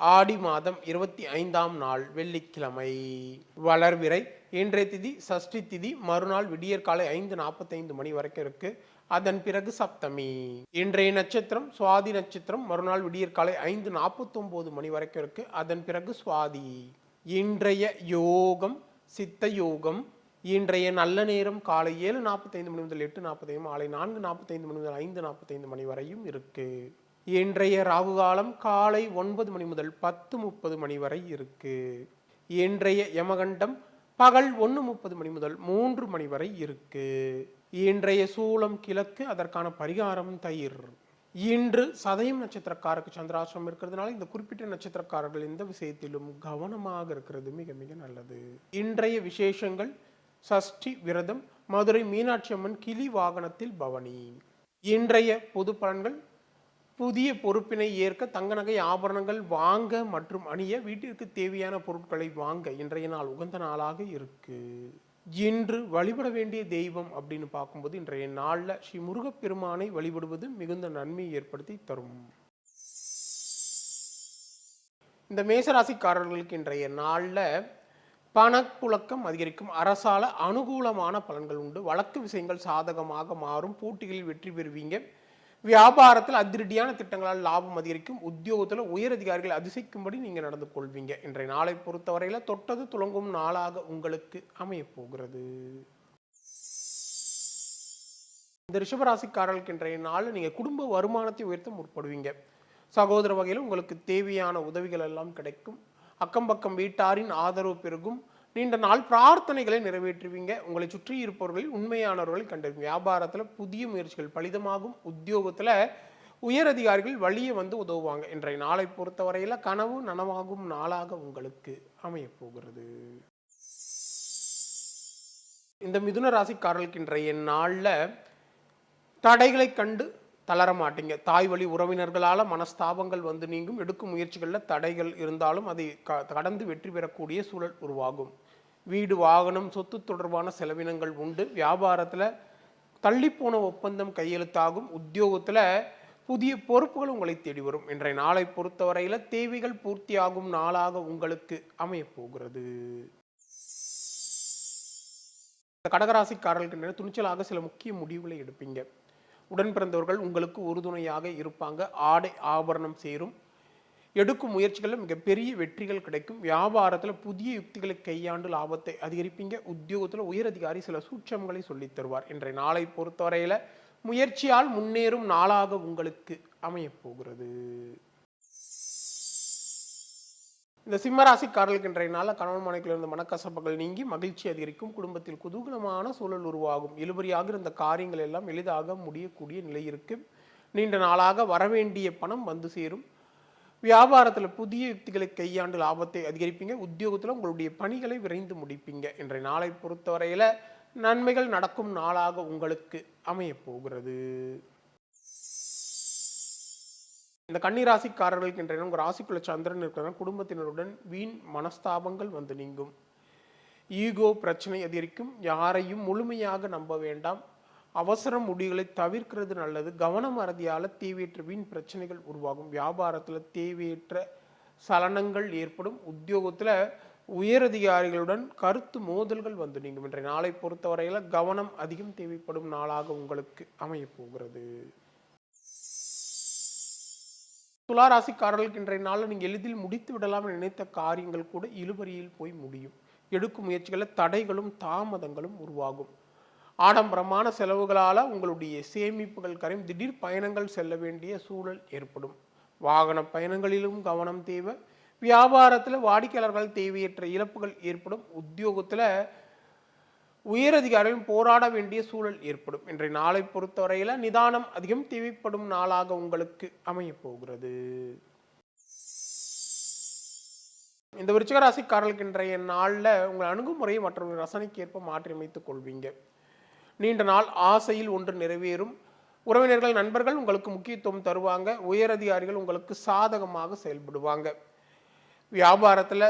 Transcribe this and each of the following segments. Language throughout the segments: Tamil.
ஆடி மாதம் இருபத்தி ஐந்தாம் நாள் வெள்ளிக்கிழமை. வளர்விரை இன்றைய திதி சஷ்டி திதி மறுநாள் விடியற்காலை ஐந்து நாற்பத்தைந்து மணி வரைக்கும் இருக்கு. அதன் பிறகு சப்தமி. இன்றைய நட்சத்திரம் சுவாதி நட்சத்திரம் மறுநாள் விடியற்காலை ஐந்து நாற்பத்தொம்போது மணி வரைக்கும் இருக்கு. அதன் பிறகு சுவாதி. இன்றைய யோகம் சித்த யோகம் இன்றைய நல்ல நேரம் காலை ஏழு நாற்பத்தைந்து மணி முதல் எட்டு நாற்பத்தைந்து மாலை நான்கு நாற்பத்தைந்து மணி முதல் ஐந்து நாற்பத்தைந்து மணி வரையும் இருக்குது இன்றைய ராகு காலம் காலை ஒன்பது மணி முதல் பத்து முப்பது மணி வரை இருக்கு. இன்றைய யமகண்டம் பகல் ஒன்று முப்பது மணி முதல் மூன்று மணி வரை இருக்கு. இன்றைய சூளம் கிழக்கு அதற்கான பரிகாரம் தயிர். இன்று சதயம் நட்சத்திரக்காரருக்கு சந்திராசிரமம் இருக்கிறதுனால இந்த குறிப்பிட்ட நட்சத்திரக்காரர்கள் எந்த விஷயத்திலும் கவனமாக இருக்கிறது மிக மிக நல்லது. இன்றைய விசேஷங்கள் சஷ்டி விரதம் மதுரை மீனாட்சி அம்மன் கிளி வாகனத்தில் பவனி. இன்றைய பொது பலன்கள் புதிய பொறுப்பினை ஏற்க தங்க நகை ஆபரணங்கள் வாங்க மற்றும் அணிய வீட்டிற்கு தேவையான பொருட்களை வாங்க இன்றைய நாள் உகந்த நாளாக இருக்கு. இன்று வழிபட வேண்டிய தெய்வம் அப்படின்னு பார்க்கும்போது இன்றைய நாளில் ஸ்ரீ முருகப்பெருமானை வழிபடுவது மிகுந்த நன்மையை ஏற்படுத்தி தரும். இந்த மேசராசிக்காரர்களுக்கு இன்றைய நாளில் பணப்புழக்கம் அதிகரிக்கும். அரசால அனுகூலமான பலன்கள் உண்டு. வழக்கு விஷயங்கள் சாதகமாக மாறும். போட்டிகளில் வெற்றி பெறுவீங்க. வியாபாரத்தில் அதிரடியான திட்டங்களால் லாபம் அதிகரிக்கும். உத்தியோகத்தில் உயர் அதிகாரிகள் அதிசயிக்கும்படி நீங்கள் நடந்து கொள்வீங்க. இன்றைய நாளை பொறுத்தவரையில் தொட்டது துளங்கும் நாளாக உங்களுக்கு அமையப்போகிறது இந்த ரிஷபராசிக்காரர்களுக்கு இன்றைய நாள் நீங்கள் குடும்ப வருமானத்தை உயர்த்த முற்படுவீங்க. சகோதர வகையில் உங்களுக்கு தேவையான உதவிகள் எல்லாம் கிடைக்கும். அக்கம் பக்கம் வீட்டாரின் ஆதரவு பெருகும். நீண்ட நாள் பிரார்த்தனைகளை நிறைவேற்றுவீங்க. உங்களை சுற்றி இருப்பவர்களில் உண்மையானவர்களை கண்டறிவீங்க. வியாபாரத்தில் புதிய முயற்சிகள் பலிதமாகும் உத்தியோகத்தில் உயர் அதிகாரிகள் வழியே வந்து உதவுவாங்க. இன்றைய நாளை பொறுத்தவரையில் கனவு நனவாகும் நாளாக உங்களுக்கு அமையப்போகிறது இந்த மிதுன ராசிக்காரர்களுக்கு இன்றைய நாளில் தடைகளை கண்டு தளர மாட்டீங்க தாய் வழி உறவினர்களால் மனஸ்தாபங்கள் வந்து நீங்கும். எடுக்கும் முயற்சிகளில் தடைகள் இருந்தாலும் அதை க கடந்து வெற்றி பெறக்கூடிய சூழல் உருவாகும். வீடு வாகனம் சொத்து தொடர்பான செலவினங்கள் உண்டு. வியாபாரத்தில் தள்ளிப்போன ஒப்பந்தம் கையெழுத்தாகும். உத்தியோகத்தில் புதிய பொறுப்புகள் உங்களை தேடி வரும். இன்றைய நாளை பொறுத்தவரையில் தேவைகள் பூர்த்தியாகும் நாளாக உங்களுக்கு அமையப்போகிறது இந்த கடகராசிக்காரர்களுக்கு துணிச்சலாக சில முக்கிய முடிவுகளை எடுப்பீங்க. உடன் பிறந்தவர்கள் உங்களுக்கு உறுதுணையாக இருப்பாங்க. ஆடை ஆபரணம் சேரும். எடுக்கும் முயற்சிகளில் மிகப்பெரிய வெற்றிகள் கிடைக்கும். வியாபாரத்தில் புதிய யுக்திகளை கையாண்டு லாபத்தை அதிகரிப்பீங்க. உத்தியோகத்தில் உயர் அதிகாரி சில சூட்சங்களை சொல்லித் தருவார். இன்றைய நாளை பொறுத்தவரையில் முயற்சியால் முன்னேறும் நாளாக உங்களுக்கு அமையப் போகிறது. இந்த சிம்மராசிக்காரர்களுக்கு இன்றைய நாளில் கணவன் மனைவிலிருந்து இருந்த மனக்கசப்புகள் நீங்கி மகிழ்ச்சி அதிகரிக்கும். குடும்பத்தில் குதூகலமான சூழல் உருவாகும். இழுபறியாக இருந்த காரியங்கள் எல்லாம் எளிதாக முடியக்கூடிய நிலை இருக்கு. நீண்ட நாளாக வரவேண்டிய பணம் வந்து சேரும். வியாபாரத்தில் புதிய யுக்திகளை கையாண்டு லாபத்தை அதிகரிப்பீங்க. உத்தியோகத்தில் உங்களுடைய பணிகளை விரைந்து முடிப்பீங்க. இன்றைய நாளை பொறுத்தவரையில் நன்மைகள் நடக்கும் நாளாக உங்களுக்கு அமையப் போகிறது. இந்த கன்னிராசிக்காரர்களுக்கு இன்றைய உங்கள் ராசிக்குள்ள சந்திரன் இருக்கிறாங்க குடும்பத்தினருடன் வீண் மனஸ்தாபங்கள் வந்து நீங்கும். ஈகோ பிரச்சனை அதிகரிக்கும். யாரையும் முழுமையாக நம்ப வேண்டாம். அவசர முடிவுகளை தவிர்க்கிறது நல்லது. கவனம் அறதியால் தேவையற்ற வீண் பிரச்சனைகள் உருவாகும். வியாபாரத்தில் தேவையற்ற சலனங்கள் ஏற்படும். உத்தியோகத்தில் உயரதிகாரிகளுடன் கருத்து மோதல்கள் வந்து நீங்கும். இன்றைய நாளை பொறுத்தவரையில் கவனம் அதிகம் தேவைப்படும் நாளாக உங்களுக்கு அமையப் போகிறது. துளாராசிக்காரர்களுக்கு இன்றைய நாளில் நீங்கள் எளிதில் முடித்து விடலாம் நினைத்த காரியங்கள் கூட இழுபறியில் போய் முடியும். எடுக்கும் முயற்சிகளில் தடைகளும் தாமதங்களும் உருவாகும். ஆடம்பரமான செலவுகளால் உங்களுடைய சேமிப்புகள் கரையும். திடீர் பயணங்கள் செல்ல வேண்டிய சூழல் ஏற்படும். வாகன பயணங்களிலும் கவனம் தேவை. வியாபாரத்தில் வாடிக்கையாளர்கள் தேவையற்ற இழப்புகள் ஏற்படும். உத்தியோகத்தில் உயரதிகாரிகளும் போராட வேண்டிய சூழல் ஏற்படும். இன்றைய நாளை பொறுத்தவரையில் நிதானம் அதிகம் தேவைப்படும் நாளாக உங்களுக்கு அமையப்போகிறது இந்த விருச்சிக ராசிக்காரர்களுக்கு இன்றைய நாளில் உங்கள் அணுகுமுறையை மற்றவர்கள் ரசனைக்கு ஏற்ப மாற்றியமைத்துக் கொள்வீங்க. நீண்ட நாள் ஆசையில் ஒன்று நிறைவேறும். உறவினர்கள் நண்பர்கள் உங்களுக்கு முக்கியத்துவம் தருவாங்க. உயரதிகாரிகள் உங்களுக்கு சாதகமாக செயல்படுவாங்க. வியாபாரத்தில்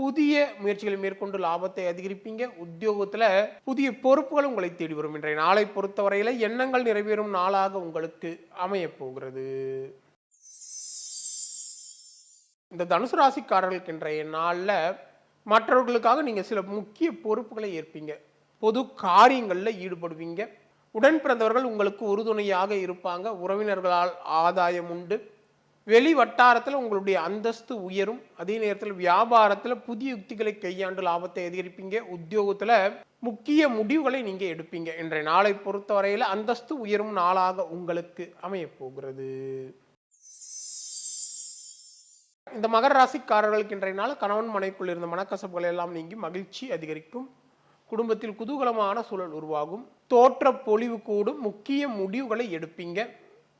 புதிய முயற்சிகளை மேற்கொண்டு லாபத்தை அதிகரிப்பீங்க. உத்தியோகத்தில் புதிய பொறுப்புகள் உங்களை தேடி வரும். இன்றைய நாளை பொறுத்தவரையில் எண்ணங்கள் நிறைவேறும் நாளாக உங்களுக்கு அமையப்போகிறது இந்த தனுசு ராசிக்காரர்களுக்கு இன்றைய நாளில் மற்றவர்களுக்காக நீங்கள் சில முக்கிய பொறுப்புகளை ஏற்பீங்க. பொது காரியங்களில் ஈடுபடுவீங்க. உடன் பிறந்தவர்கள் உங்களுக்கு உறுதுணையாக இருப்பாங்க. உறவினர்களால் ஆதாயம் உண்டு. வெளி வட்டாரத்தில் உங்களுடைய அந்தஸ்து உயரும். அதே நேரத்தில் வியாபாரத்தில் புதிய யுக்திகளை கையாண்டு லாபத்தை அதிகரிப்பீங்க. உத்தியோகத்தில் முக்கிய முடிவுகளை நீங்கள் எடுப்பீங்க. இன்றைய நாளை பொறுத்தவரையில் அந்தஸ்து உயரும் நாளாக உங்களுக்கு அமையப்போகிறது இந்த மகர ராசிக்காரர்களுக்கு இன்றைய நாள் கணவன் மனைக்குள் இருந்த மனக்கசப்புகள் எல்லாம் நீங்கி மகிழ்ச்சி அதிகரிக்கும். குடும்பத்தில் குதூகலமான சூழல் உருவாகும். தோற்ற பொலிவு கூடும். முக்கிய முடிவுகளை எடுப்பீங்க.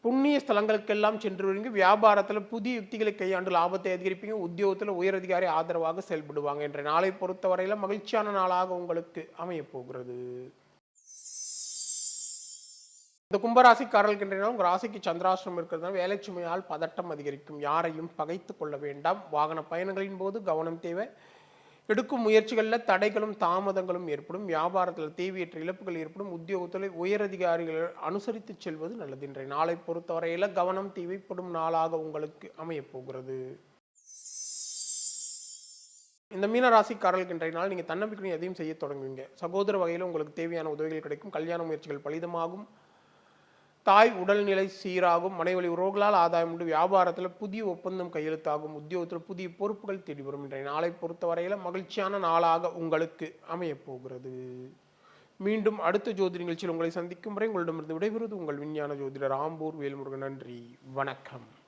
புண்ணிய ஸ்தலங்களுக்கெல்லாம் சென்று வருவீங்க வியாபாரத்தில் புதிய யுக்திகளை கையாண்டு லாபத்தை அதிகரிப்பீங்க. உத்தியோகத்தில் உயரதிகாரி ஆதரவாக செயல்படுவாங்க என்ற நாளை பொறுத்தவரையில் மகிழ்ச்சியான நாளாக உங்களுக்கு அமையப் போகிறது இந்த கும்பராசிக்காரர்களுக்கு இன்றைய உங்கள் ராசிக்கு சந்திராசிரம் இருக்கிறதுனால வேலை சுமையால் பதட்டம் அதிகரிக்கும். யாரையும் பகைத்து கொள்ள வேண்டாம். வாகன பயணங்களின் போது கவனம் தேவை. எடுக்கும் முயற்சிகளில் தடைகளும் தாமதங்களும் ஏற்படும். வியாபாரத்தில் தேவையற்ற இழப்புகள் ஏற்படும். உத்தியோகத்தில் உயரதிகாரிகள் அனுசரித்து செல்வது நல்லது. இன்றைய நாளை பொறுத்தவரையில் கவனம் தேவைப்படும் நாளாக உங்களுக்கு அமையப்போகிறது இந்த மீன ராசிக்காரர்களுக்கு இன்றைய நாள் நீங்கள் தன்னம்பிக்கை எதையும் செய்ய தொடங்குவீங்க. சகோதர வகையில் உங்களுக்கு தேவையான உதவிகள் கிடைக்கும். கல்யாண முயற்சிகள் பலிதமாகும். தாய் உடல்நிலை சீராகும் மனைவழி உறவுகளால் ஆதாயம் உண்டு வியாபாரத்தில் புதிய ஒப்பந்தம் கையெழுத்தாகும் உத்தியோகத்தில் புதிய பொறுப்புகள் தேடி வரும் இன்றைய நாளை பொறுத்தவரையில் மகிழ்ச்சியான நாளாக உங்களுக்கு அமையப்போகிறது. மீண்டும் அடுத்த ஜோதி நிகழ்ச்சியில் உங்களை சந்திக்கும் வரை உங்களிடமிருந்து விடைபெறுவது உங்கள் விஞ்ஞான ஜோதிடர் ஆம்பூர் வேல்முருகன். நன்றி வணக்கம்.